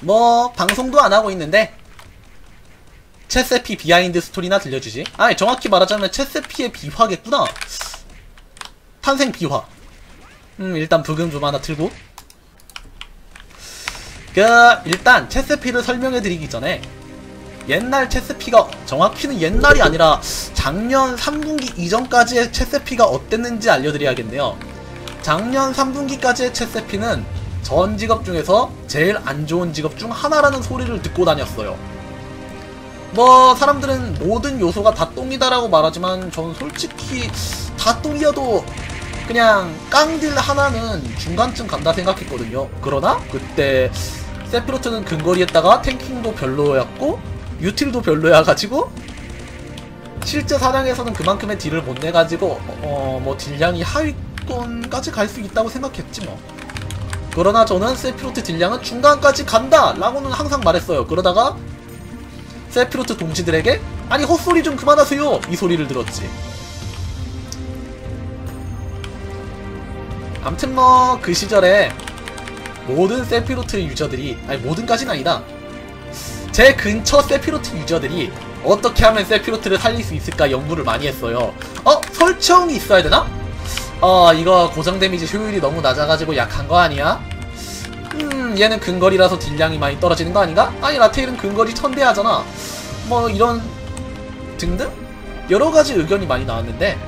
뭐 방송도 안 하고 있는데 체세피 비하인드 스토리나 들려주지. 아니 정확히 말하자면 체세피의 비화겠구나. 탄생 비화. 음 일단 부금 좀 하나 틀고. 그 일단 체세피를 설명해드리기 전에 옛날 체스피가 정확히는 옛날이 아니라 작년 3분기 이전까지의 체스피가 어땠는지 알려드려야겠네요. 작년 3분기까지의 체스피는 전 직업 중에서 제일 안 좋은 직업 중 하나라는 소리를 듣고 다녔어요. 뭐 사람들은 모든 요소가 다 똥이다라고 말하지만 전 솔직히 다 똥이어도 그냥 깡딜 하나는 중간쯤 간다 생각했거든요. 그러나 그때 세피로트는 근거리했다가 탱킹도 별로였고 유틸도 별로여가지고 실제 사냥에서는 그만큼의 딜을 못 내가지고 어뭐 딜량이 하위권까지 갈 수 있다고 생각했지 뭐 그러나 저는 세피로트 딜량은 중간까지 간다 라고는 항상 말했어요 그러다가 세피로트 동지들에게 아니 헛소리 좀 그만하세요 이 소리를 들었지 암튼 뭐 그 시절에 모든 세피로트 유저들이 아니 모든까지는 아니다 제 근처 세피로트 유저들이 어떻게 하면 세피로트를 살릴 수 있을까 연구를 많이 했어요. 어? 설정이 있어야 되나? 어 이거 고정 데미지 효율이 너무 낮아가지고 약한 거 아니야? 음 얘는 근거리라서 딜량이 많이 떨어지는 거 아닌가? 아니 라테일은 근거리 천대하잖아. 뭐 이런 등등? 여러가지 의견이 많이 나왔는데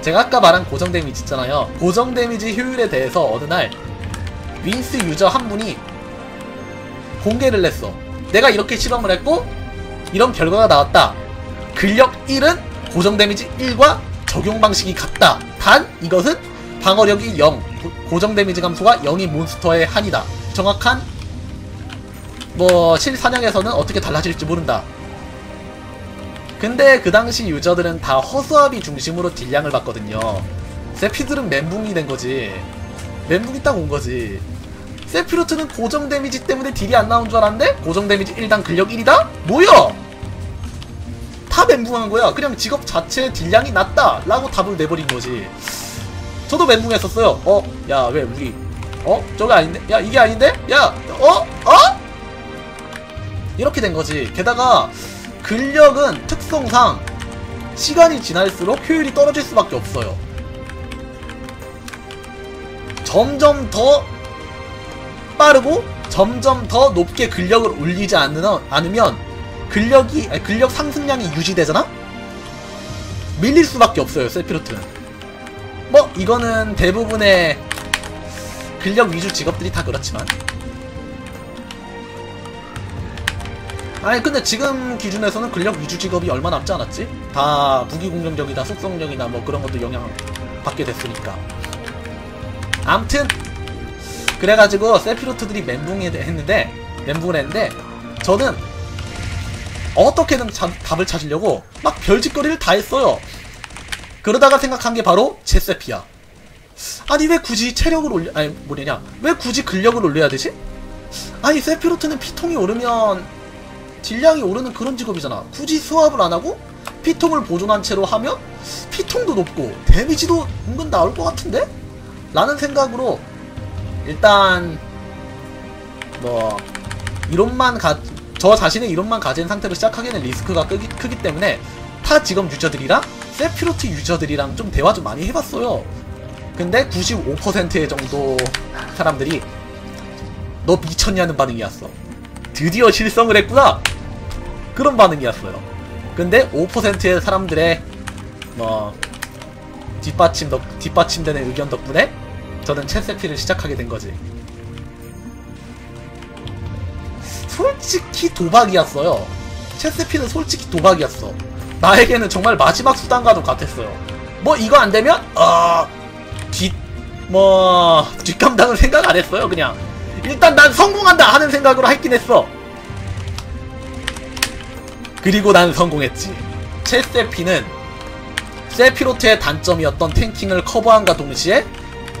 제가 아까 말한 고정 데미지 있잖아요. 고정 데미지 효율에 대해서 어느 날 윈스 유저 한 분이 공개를 냈어. 내가 이렇게 실험을 했고 이런 결과가 나왔다. 근력 1은 고정 데미지 1과 적용 방식이 같다. 단 이것은 방어력이 0, 고정 데미지 감소가 0인 몬스터의 한이다. 정확한 뭐 실사냥에서는 어떻게 달라질지 모른다. 근데 그 당시 유저들은 다 허수아비 중심으로 딜량을 봤거든요. 세피들은 멘붕이 된 거지. 멘붕이 딱 온 거지. 세피로트는 고정 데미지 때문에 딜이 안 나온 줄 알았는데 고정 데미지 1당 근력 1이다? 뭐야? 다 멘붕한 거야. 그냥 직업 자체의 딜량이 낮다 라고 답을 내버린 거지. 저도 멘붕했었어요. 어? 야 왜 우리 어? 저게 아닌데? 야 이게 아닌데? 야 어? 어? 이렇게 된 거지. 게다가 근력은 특성상 시간이 지날수록 효율이 떨어질 수밖에 없어요. 점점 더 빠르고 점점 더 높게 근력을 올리지 않으면, 않으면 근력이 아니, 근력 상승량이 유지되잖아? 밀릴 수밖에 없어요 세피로트는 뭐 이거는 대부분의 근력 위주 직업들이 다 그렇지만 아니 근데 지금 기준에서는 근력 위주 직업이 얼마 남지 않았지? 다 무기 공격력이나 속성력이나 뭐 그런 것도 영향 받게 됐으니까 암튼 그래가지고 세피로트들이 멘붕이 했는데 멘붕을 했는데 저는 어떻게든 자, 답을 찾으려고 막 별짓거리를 다 했어요 그러다가 생각한 게 바로 제세피야 아니 왜 굳이 체력을 올려 아니 뭐냐냐 왜 굳이 근력을 올려야 되지? 아니 세피로트는 피통이 오르면 딜량이 오르는 그런 직업이잖아 굳이 수압을 안하고 피통을 보존한 채로 하면 피통도 높고 데미지도 은근 나올 것 같은데? 라는 생각으로 일단 뭐 이론만 가, 저 자신의 이론만 가진 상태로 시작하기에는 리스크가 크기, 크기 때문에 타 직업 유저들이랑 세피로트 유저들이랑 좀 대화 좀 많이 해봤어요. 근데 95%의 정도 사람들이 너 미쳤냐는 반응이었어. 드디어 실성을 했구나. 그런 반응이었어요. 근데 5%의 사람들의 뭐 뒷받침 덕 뒷받침되는 의견 덕분에 저는 챗세피를 시작하게 된 거지. 솔직히 도박이었어요. 챗세피는 솔직히 도박이었어. 나에게는 정말 마지막 수단과도 같았어요. 뭐 이거 안 되면 어... 뒷... 뭐... 뒷감당을 생각 안 했어요 그냥. 일단 난 성공한다 하는 생각으로 했긴 했어. 그리고 난 성공했지. 챗세피는 세피로트의 단점이었던 탱킹을 커버한과 동시에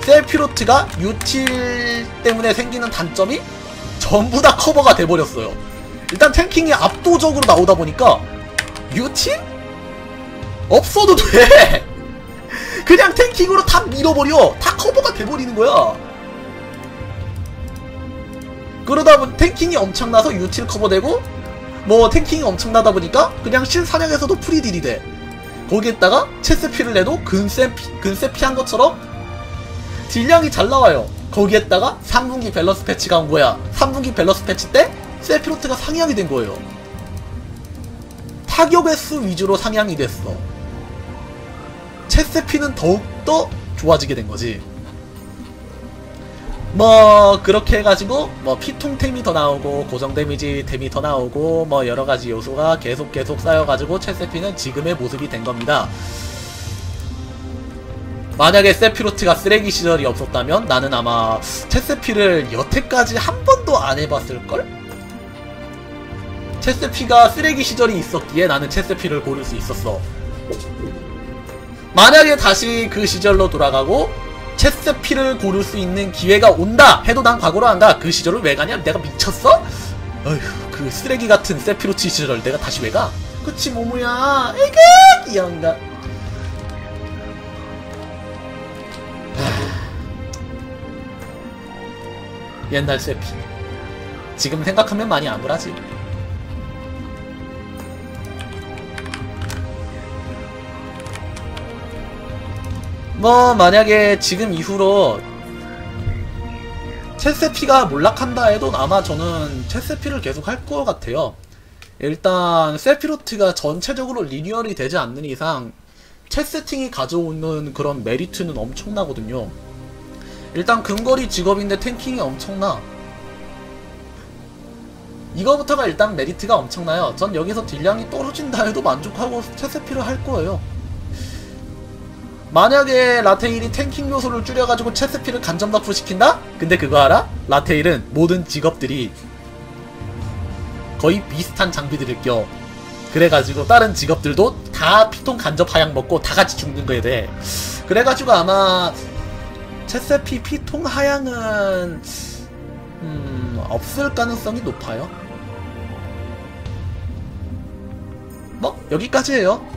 셀피로트가 유틸 때문에 생기는 단점이 전부 다 커버가 돼버렸어요. 일단 탱킹이 압도적으로 나오다 보니까 유틸? 없어도 돼! 그냥 탱킹으로 다 밀어버려! 다 커버가 돼버리는 거야! 그러다 보니 탱킹이 엄청나서 유틸 커버되고 뭐 탱킹이 엄청나다 보니까 그냥 실사냥에서도 프리딜이 돼 거기에다가 체스피를 내도 근세, 피, 근세 피한 것처럼 딜량이 잘 나와요 거기에다가 3분기 밸런스 패치가 온 거야. 3분기 밸런스 패치 때 세피로트가 상향이 된 거예요. 타격 횟수 위주로 상향이 됐어. 체스피는 더욱더 좋아지게 된 거지. 뭐 그렇게 해가지고 뭐 피통템이 더 나오고 고정 데미지 템이 더 나오고 뭐 여러가지 요소가 계속 계속 쌓여가지고 체세피는 지금의 모습이 된 겁니다 만약에 세피로트가 쓰레기 시절이 없었다면 나는 아마 체세피를 여태까지 한 번도 안 해봤을걸? 체세피가 쓰레기 시절이 있었기에 나는 체세피를 고를 수 있었어 만약에 다시 그 시절로 돌아가고 체스피를 고를 수 있는 기회가 온다 해도 난 과거로 한다 그 시절을 왜 가냐 내가 미쳤어? 어휴 그 쓰레기 같은 세피로치 시절 내가 다시 왜 가? 그치 모모야 에게 이런가 옛날 세피 지금 생각하면 많이 암울하지 뭐 만약에 지금 이후로 체세피가 몰락한다 해도 아마 저는 체세피를 계속 할 것 같아요. 일단 세피로트가 전체적으로 리뉴얼이 되지 않는 이상 챗 세팅이 가져오는 그런 메리트는 엄청나거든요. 일단 근거리 직업인데 탱킹이 엄청나. 이거부터가 일단 메리트가 엄청나요. 전 여기서 딜량이 떨어진다 해도 만족하고 체세피를 할 거예요. 만약에 라테일이 탱킹 요소를 줄여가지고 체스피를 간접 납부시킨다? 근데 그거 알아? 라테일은 모든 직업들이 거의 비슷한 장비들을 껴 그래가지고 다른 직업들도 다 피통 간접 하향 먹고 다 같이 죽는 거에 대해 그래가지고 아마 체스피 피통 하향은 음 없을 가능성이 높아요? 뭐 여기까지예요